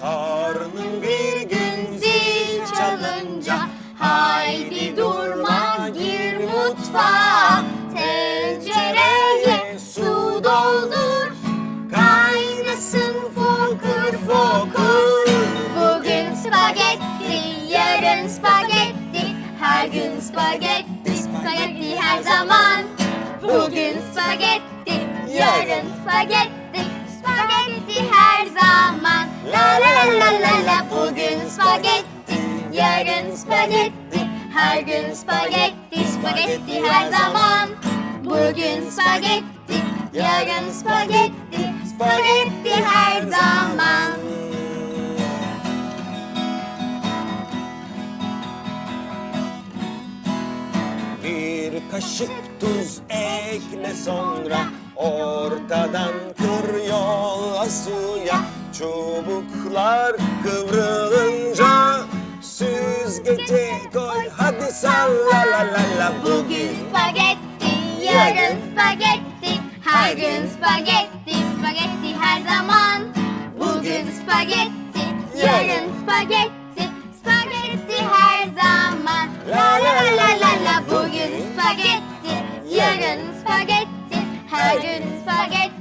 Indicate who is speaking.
Speaker 1: Karnım bir gün
Speaker 2: Zil çalınca haydi durma gir mutfağa. Tencereye su doldur kaynasın fokur fokur. Bugün spagetti yarın her gün spagetti spagetti her zaman. Bugün spagetti yarın spagetti spagetti her zaman. La la la la la la bugün spagetti yarın spagetti. Her gün spagetti spagetti her zaman. Bugün spagetti yarın spagetti spagetti her
Speaker 1: kaşık tuz ekle sonra Ortadan kır yolla suya. Çubuklar kıvrılınca Süzgece koy hadi salla la la la
Speaker 2: Bugün spagetti, yarın spagetti, her gün spagetti, spagetti her zaman. Bugün spagetti, yarın. spagetti yarın spagetti, her gün spagetti.